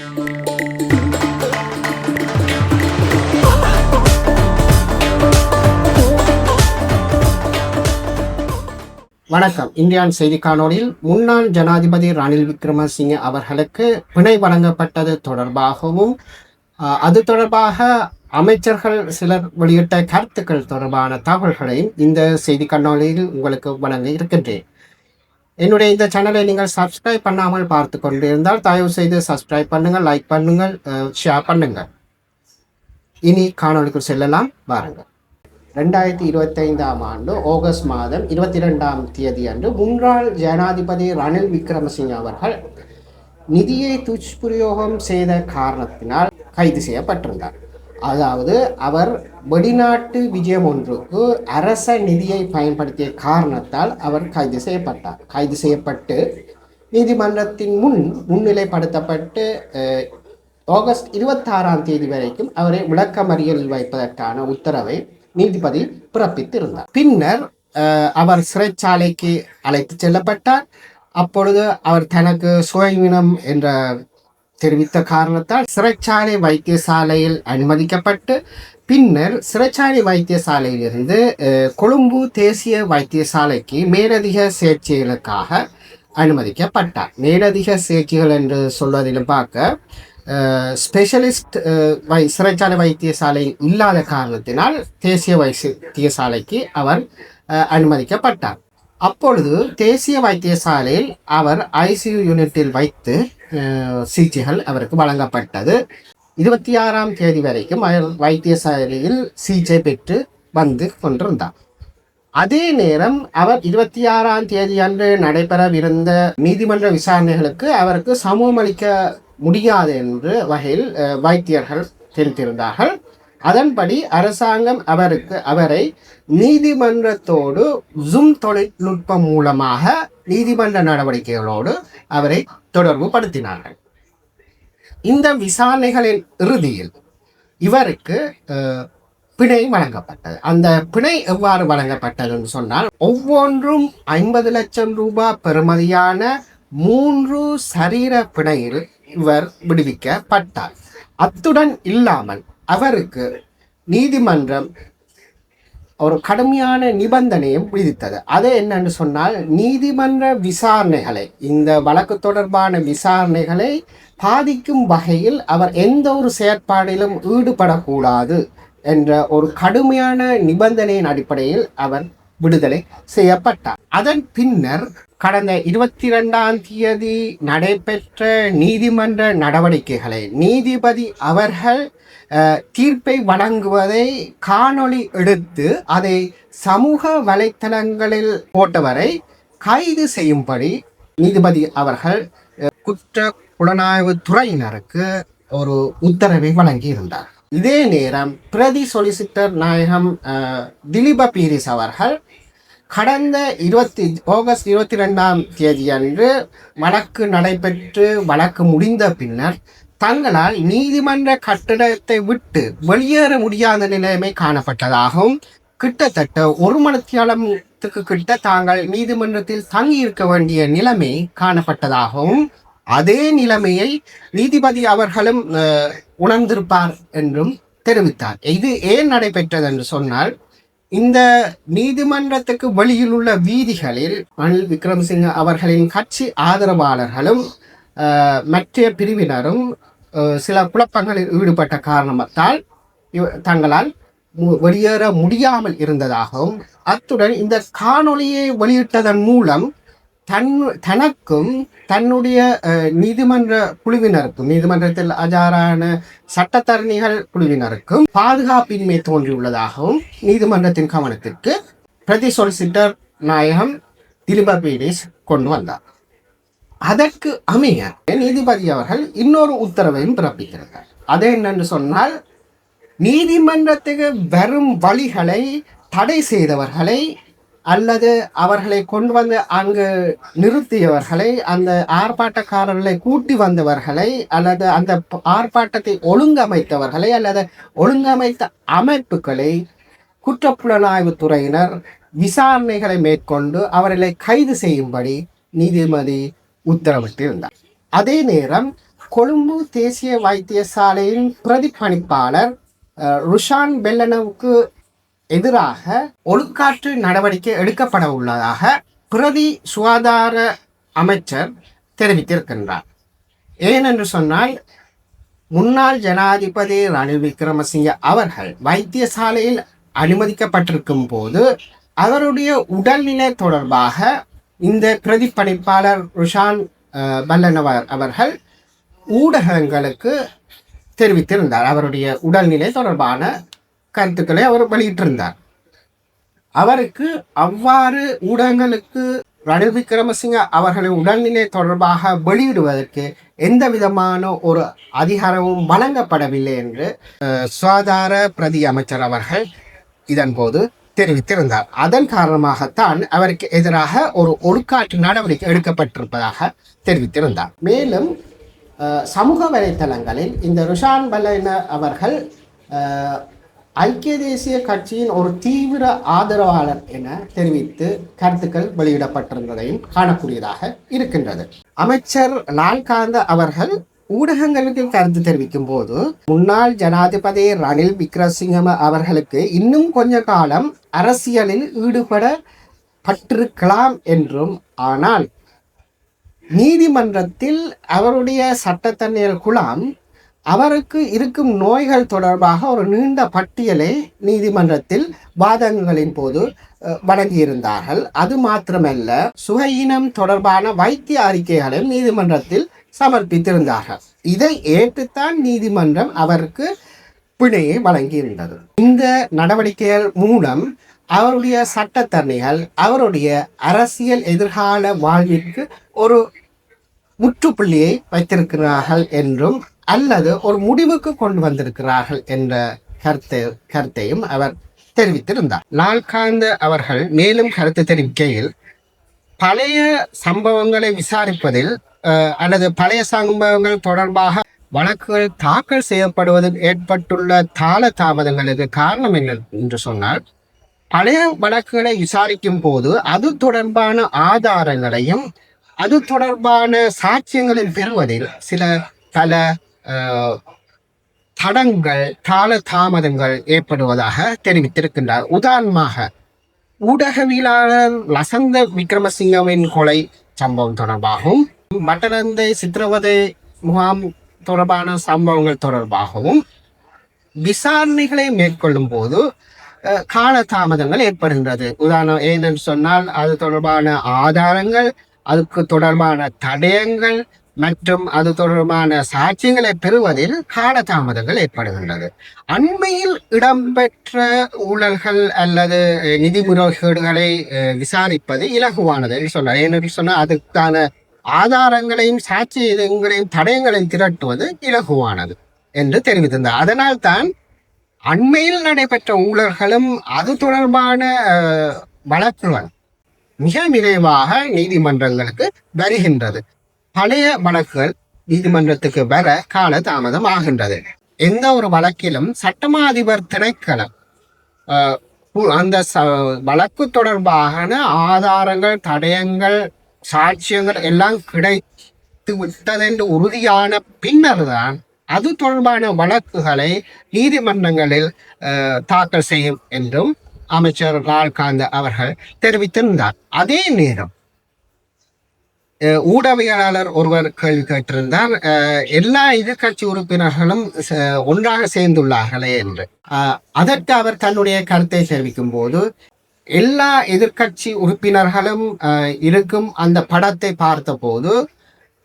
வணக்கம். இந்தியான் செய்தி காணொலியில் முன்னாள் ஜனாதிபதி ரணில் விக்ரமசிங்கே அவர்களுக்கு பிணை வழங்கப்பட்டது தொடர்பாகவும் அது தொடர்பாக அமைச்சர்கள் சிலர் வெளியிட்ட கருத்துக்கள் தொடர்பான தகவல்களையும் இந்த செய்தி காணொலியில் உங்களுக்கு வழங்க இருக்கின்றேன். என்னுடைய இந்த சேனலை நீங்கள் சப்ஸ்கிரைப் பண்ணாமல் பார்த்து கொண்டிருந்தால் தயவு செய்து சப்ஸ்கிரைப் பண்ணுங்கள் லைக் பண்ணுங்கள் ஷேர் பண்ணுங்கள். இனி காணொலிக்குள் செல்லலாம். வாருங்கள். ரெண்டாயிரத்தி இருபத்தைந்தாம் ஆண்டு ஆகஸ்ட் மாதம் இருபத்தி ரெண்டாம் தேதி அன்று முன்னாள் ஜனாதிபதி ரணில் விக்ரமசிங்க அவர்கள் நிதியை துஷ்பிரயோகம் செய்த காரணத்தினால் கைது செய்யப்பட்டிருந்தார். அதாவது அவர் வெளிநாட்டு விஜயம் ஒன்றுக்கு அரச நிதியை பயன்படுத்திய காரணத்தால் அவர் கைது செய்யப்பட்டார். கைது செய்யப்பட்டு நீதிமன்றத்தின் முன் முன்னிலைப்படுத்தப்பட்டு ஆகஸ்ட் இருபத்தாறாம் தேதி வரைக்கும் அவரை விளக்கமறியலில் வைப்பதற்கான உத்தரவை நீதிபதி பிறப்பித்திருந்தார். பின்னர் அவர் சிறைச்சாலைக்கு அழைத்து செல்லப்பட்டார். அப்பொழுது அவர் தனக்கு சுயவினம் என்ற தெரிவித்த காரணத்தால் சிறைச்சாலை வைத்தியசாலையில் அனுமதிக்கப்பட்டு பின்னர் சிறைச்சாலை வைத்தியசாலையிலிருந்து கொழும்பு தேசிய வைத்தியசாலைக்கு மேலதிக சிகிச்சைகளுக்காக அனுமதிக்கப்பட்டார். மேலதிக சேர்க்கைகள் என்று சொல்வதிலும் பார்க்க ஸ்பெஷலிஸ்ட் வை சிறைச்சாலை வைத்தியசாலை இல்லாத காரணத்தினால் தேசிய வைத்தியசாலைக்கு அவர் அனுமதிக்கப்பட்டார். அப்பொழுது தேசிய வைத்தியசாலையில் அவர் ஐசியு யூனிட்டில் வைத்து சிகிச்சைகள் அவருக்கு வழங்கப்பட்டது. இருபத்தி ஆறாம் தேதி வரைக்கும் அவர் வைத்தியசாலையில் சிகிச்சை பெற்று வந்து கொண்டிருந்தார். அதே நேரம் அவர் இருபத்தி ஆறாம் தேதி அன்று நடைபெறவிருந்த நீதிமன்ற விசாரணைகளுக்கு அவருக்கு சமூகம் அளிக்க முடியாது என்று வகையில் வைத்தியர்கள் தெரிவித்திருந்தார்கள். அதன்படி அரசாங்கம் அவருக்கு அவரை நீதிமன்றத்தோடு ஜூம் தொழில்நுட்பம் மூலமாக நீதிமன்ற நடவடிக்கைகளோடு அவரை தொடர்பு படுத்தினார்கள். இந்த விசாரணைகளின் இறுதியில் இவருக்கு அஹ், பிணை வழங்கப்பட்டது. அந்த பிணை எவ்வாறு வழங்கப்பட்டதுன்னு சொன்னால் ஒவ்வொன்றும் ஐம்பது லட்சம் ரூபாய் பெறுமதியான மூன்று சரீர பிணையில் இவர் விடுவிக்கப்பட்டார். அத்துடன் இல்லாமல் அவருக்கு நீதிமன்றம் ஒரு கடுமையான நிபந்தனையும் விதித்தது. அது என்னன்னு சொன்னால் நீதிமன்ற விசாரணைகளை இந்த வழக்கு தொடர்பான விசாரணைகளை பாதிக்கும் வகையில் அவர் எந்த ஒரு செயற்பாடிலும் ஈடுபடக்கூடாது என்ற ஒரு கடுமையான நிபந்தனையின் அடிப்படையில் அவர் விடுதலை செய்யப்பட்டார். அதன் பின்னர் கடந்த இருபத்தி ரெண்டாம் தேதி நடைபெற்ற நீதிமன்ற நடவடிக்கைகளை நீதிபதி அவர்கள் தீர்ப்பை வழங்குவதை காணொளி எடுத்து அதை சமூக வலைத்தளங்களில் போட்டவரை கைது செய்யும்படி நீதிபதி அவர்கள் குற்ற புலனாய்வு துறையினருக்கு ஒரு உத்தரவை வழங்கியிருந்தார். இதே நேரம் பிரதி சொலிசிட்டர் நாயகம் திலீப பீரிஸ் அவர்கள் கடந்த இருபத்தி ஆகஸ்ட் இருபத்தி ரெண்டாம் தேதி அன்று வழக்கு நடைபெற்று வழக்கு முடிந்த பின்னர் தங்களால் நீதிமன்ற கட்டிடத்தை விட்டு வெளியேற முடியாத நிலைமை காணப்பட்டதாகவும் கிட்டத்தட்ட ஒரு மணித்தியாலத்துக்கு கிட்ட தாங்கள் நீதிமன்றத்தில் தங்கி இருக்க வேண்டிய நிலைமை காணப்பட்டதாகவும் அதே நிலைமையை நீதிபதி அவர்களும் உணர்ந்திருப்பார் என்றும் தெரிவித்தார். இது ஏன் நடைபெற்றது என்று சொன்னால் இந்த நீதிமன்றத்துக்கு வெளியில் உள்ள வீதிகளில் அனில் விக்ரமசிங்க அவர்களின் கட்சி ஆதரவாளர்களும் மற்ற பிரிவினரும் சில குழப்பங்களில் ஈடுபட்ட காரணத்தால் இவ- தங்களால் வெளியேற முடியாமல் இருந்ததாகவும் அத்துடன் இந்த காணொளியை வெளியிட்டதன் மூலம் தன் தனக்கும் தன்னுடைய நீதிமன்ற குழுவினருக்கும் நீதிமன்றத்தில் ஆஜரான சட்டத்தரணிகள் குழுவினருக்கும் பாதுகாப்பின்மை தோன்றியுள்ளதாகவும் நீதிமன்றத்தின் கவனத்திற்கு பிரதி சொலிசிட்டர் நாயகம் திலிப பீடிஸ் கொண்டு வந்தார். அதற்கு அமைய நீதிபதி அவர்கள் இன்னொரு உத்தரவையும் பிறப்பிக்கிறார் அது என்னென்று சொன்னால் நீதிமன்றத்துக்கு வரும் வழிகளை தடை செய்தவர்களை அல்லது அவர்களை கொண்டு வந்து அங்கு நிறுத்தியவர்களை அந்த ஆர்ப்பாட்டக்காரர்களை கூட்டி வந்தவர்களை அல்லது அந்த ஆர்ப்பாட்டத்தை ஒழுங்கமைத்தவர்களை அல்லது ஒழுங்கமைத்த அமைப்புகளை குற்றப்புலனாய்வு துறையினர் விசாரணைகளை மேற்கொண்டு அவர்களை கைது செய்யும்படி நீதிமதி உத்தரவிட்டிருந்தார். அதே நேரம் கொழும்பு தேசிய வைத்தியசாலையின் பிரதிப்பணிப்பாளர் ருஷான் பெல்லனவுக்கு எதிராக ஒழுக்காற்று நடவடிக்கை எடுக்கப்பட உள்ளதாக பிரதி சுகாதார அமைச்சர் தெரிவித்திருக்கின்றார். ஏனென்று சொன்னால் முன்னாள் ஜனாதிபதி ரணில் விக்ரமசிங்க அவர்கள் வைத்தியசாலையில் அனுமதிக்கப்பட்டிருக்கும் போது அவருடைய உடல்நிலை தொடர்பாக இந்த பிரதிப்பணிப்பாளர் ருஷான் பல்லனவர் அவர்கள் ஊடகங்களுக்கு தெரிவித்திருந்தார். அவருடைய உடல்நிலை தொடர்பான கருத்துக்களை அவர் வெளியிட்டிருந்தார். அவருக்கு அவ்வாறு ஊடகங்களுக்கு ரணில் விக்ரமசிங்க அவர்களின் உடல்நிலை தொடர்பாக வெளியிடுவதற்கு எந்த விதமான ஒரு அதிகாரமும் வழங்கப்படவில்லை என்று சுகாதார பிரதி அமைச்சர் அவர்கள் இதன்போது தெரிவித்திருந்தார். அதன் காரணமாகத்தான் அவருக்கு எதிராக ஒரு ஒழுக்காற்று நடவடிக்கை எடுக்கப்பட்டிருப்பதாக தெரிவித்திருந்தார். மேலும் சமூக வலைத்தளங்களில் இந்த ருஷான் பல்லன அவர்கள் ஐக்கிய தேசிய கட்சியின் ஒரு தீவிர ஆதரவாளர் என தெரிவித்து கருத்துக்கள் வெளியிடப்பட்டிருந்ததையும் காணக்கூடியதாக இருக்கின்றது. அமைச்சர் லால்காந்த அவர்கள் ஊடகங்களுக்கு கருத்து தெரிவிக்கும் போது முன்னாள் ஜனாதிபதி ரணில் விக்ரமசிங்க அவர்களுக்கு இன்னும் கொஞ்ச காலம் அரசியலில் ஈடுபட பட்டிருக்கலாம் என்றும் ஆனால் நீதிமன்றத்தில் அவருடைய சட்டத்தண்ணீர் குழாம் அவருக்கு இருக்கும் நோய்கள் தொடர்பாக ஒரு நீண்ட பட்டியலை நீதிமன்றத்தில் வாதங்களின் போது வழங்கியிருந்தார்கள். அது மாத்திரமல்ல சுகையினம் தொடர்பான வைத்திய அறிக்கைகளையும் நீதிமன்றத்தில் சமர்ப்பித்திருந்தார்கள். இதை ஏற்றுத்தான் நீதிமன்றம் அவருக்கு பிணையை வழங்கியிருந்தது. இந்த நடவடிக்கைகள் மூலம் அவருடைய சட்டத்தரணிகள் அவருடைய அரசியல் எதிர்கால வாழ்விற்கு ஒரு முற்றுப்புள்ளியை வைத்திருக்கிறார்கள் என்றும் அல்லது ஒரு முடிவுக்கு கொண்டு வந்திருக்கிறார்கள் என்ற கருத்தை கருத்தையும் அவர் தெரிவித்திருந்தார். லால்காந்த அவர்கள் மேலும் கருத்து தெரிவிக்கையில் பழைய சம்பவங்களை விசாரிப்பதில் அல்லது பழைய சம்பவங்கள் தொடர்பாக வழக்குகள் தாக்கல் செய்யப்படுவதில் ஏற்பட்டுள்ள தாள தாமதங்களுக்கு காரணம் என்ன என்று சொன்னால் பழைய வழக்குகளை விசாரிக்கும் போது அது தொடர்பான ஆதாரங்களையும் அது தொடர்பான சாட்சியங்களை பெறுவதில் சில பல தடங்கள் கால தாமதங்கள் ஏற்படுவதாக தெரிவித்திருக்கின்றார். உதாரணமாக ஊடகவியலாளர் லசந்த விக்ரமசிங்கவின் கொலை சம்பவம் தொடர்பாகவும் மட்டரந்தை சித்திரவதை முகாம் தொடர்பான சம்பவங்கள் தொடர்பாகவும் விசாரணைகளை மேற்கொள்ளும் போது கால தாமதங்கள் ஏற்படுகின்றது. உதாரணம் ஏனென்று சொன்னால் அது தொடர்பான ஆதாரங்கள் அதுக்கு தொடர்பான தடயங்கள் மற்றும் அது தொடர்பான சாட்சியங்களை பெறுவதில் காலதாமதங்கள் ஏற்படுகின்றது. அண்மையில் இடம்பெற்ற ஊழல்கள் அல்லது நிதி முறைகேடுகளை விசாரிப்பது இலகுவானது என்று சொன்னார். ஏனென்று சொன்னால் அதுக்கான ஆதாரங்களையும் சாட்சியங்களையும் தடயங்களையும் திரட்டுவது இலகுவானது என்று தெரிவித்திருந்தார். அதனால் தான் அண்மையில் நடைபெற்ற ஊழல்களும் அது தொடர்பான வழக்குகள் மிக விரைவாக நீதிமன்றங்களுக்கு வருகின்றது. பழைய வழக்குகள் நீதிமன்றத்துக்கு வர கால தாமதம் ஆகின்றது. எந்த ஒரு வழக்கிலும் சட்டமா அதிபர் திணைக்களம் அந்த ச- வழக்கு தொடர்பான ஆதாரங்கள் தடயங்கள் சாட்சியங்கள் எல்லாம் கிடைத்து விட்டதென்று உறுதியான பின்னர் தான் அது தொடர்பான வழக்குகளை நீதிமன்றங்களில் தாக்கல் செய்யும் என்றும் அமைச்சர் லால்காந்த் அவர்கள் தெரிவித்திருந்தார். அதே நேரம் ஊடகவியலாளர் ஒருவர் கேள்வி கேட்டிருந்தார். எல்லா எதிர்க்கட்சி உறுப்பினர்களும் ச- ஒன்றாக சேர்ந்துள்ளார்களே என்று. அதற்கு அவர் தன்னுடைய கருத்தை தெரிவிக்கும் போது எல்லா எதிர்க்கட்சி உறுப்பினர்களும் இருக்கும் அந்த படத்தை பார்த்தபோது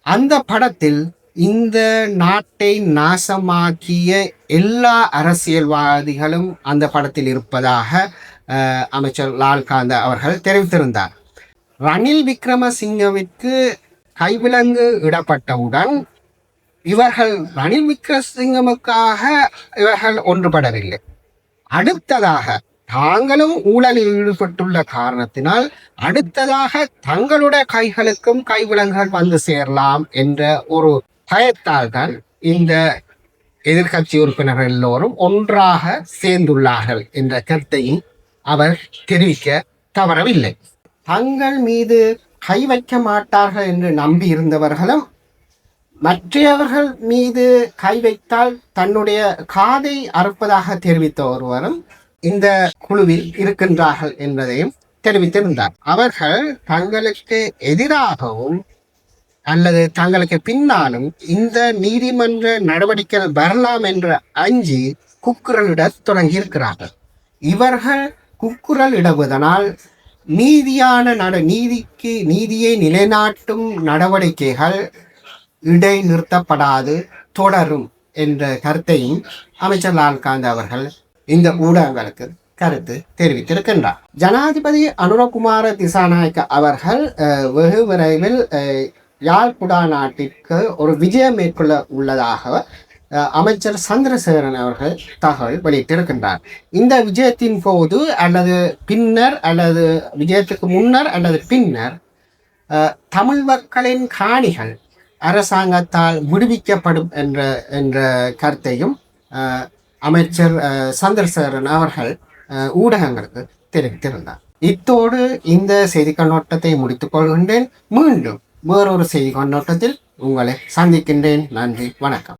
அந்த படத்தில் இந்த நாட்டை நாசமாக்கிய எல்லா அரசியல்வாதிகளும் அந்த படத்தில் இருப்பதாக அமைச்சர் லால்காந்த் அவர்கள் தெரிவித்திருந்தார். ரணில் விக்ரமசிங்கவிற்கு கைவிலங்கு இடப்பட்டவுடன் இவர்கள் ரணில் விக்ரமசிங்கமுக்காக இவர்கள் ஒன்றுபடவில்லை. அடுத்ததாக தாங்களும் ஊழலில் ஈடுபட்டுள்ள காரணத்தினால் அடுத்ததாக தங்களுடைய கைகளுக்கும் கைவிலங்குகள் வந்து சேரலாம் என்ற ஒரு பயத்தால் தான் இந்த எதிர்க்கட்சி உறுப்பினர்கள் எல்லோரும் ஒன்றாக சேர்ந்துள்ளார்கள் என்ற கருத்தையும் அவர் தெரிவிக்க தவறவில்லை. தங்கள் மீது கை வைக்க மாட்டார்கள் என்று நம்பி இருந்தவர்களும் மற்றவர்கள் மீது கை வைத்தால் தன்னுடைய காதை அறுப்பதாக தெரிவித்த ஒருவரும் இந்த குழுவில் இருக்கின்றார்கள் என்பதையும் தெரிவித்திருந்தார். அவர்கள் தங்களுக்கு எதிராகவும் அல்லது தங்களுக்கு பின்னாலும் இந்த நீதிமன்ற நடவடிக்கைகள் வரலாம் என்ற அஞ்சி குக்குரலிட தொடங்கியிருக்கிறார்கள். இவர்கள் குக்குரல் இடவதனால் நீதியான நட நீதிக்கு நீதியை நிலைநாட்டும் நடவடிக்கைகள் இடைநிறுத்தப்படாது தொடரும் என்ற கருத்தையும் அமைச்சர் லால்காந்த் அவர்கள் இந்த ஊடகங்களுக்கு கருத்து தெரிவித்திருக்கின்றார். ஜனாதிபதி அனுரகுமார திசாநாயக்க அவர்கள் வெகு விரைவில் யாழ்குடா நாட்டிற்கு ஒரு விஜயம் மேற்கொள்ள உள்ளதாக அமைச்சர் சந்திரசேகரன் அவர்கள் தகவல் வெளியிட்டிருக்கின்றார். இந்த விஜயத்தின் போது அல்லது பின்னர் அல்லது விஜயத்துக்கு முன்னர் அல்லது பின்னர் தமிழ் மக்களின் காணிகள் அரசாங்கத்தால் விடுவிக்கப்படும் என்ற என்ற கருத்தையும் அமைச்சர் சந்திரசேகரன் அவர்கள் ஊடகங்களுக்கு தெரிவித்திருந்தார். இத்தோடு இந்த செய்தி கண்ணோட்டத்தை முடித்துக் கொள்கின்றேன். மீண்டும் வேறொரு செய்தி கண்ணோட்டத்தில் உங்களை சந்திக்கின்றேன். நன்றி. வணக்கம்.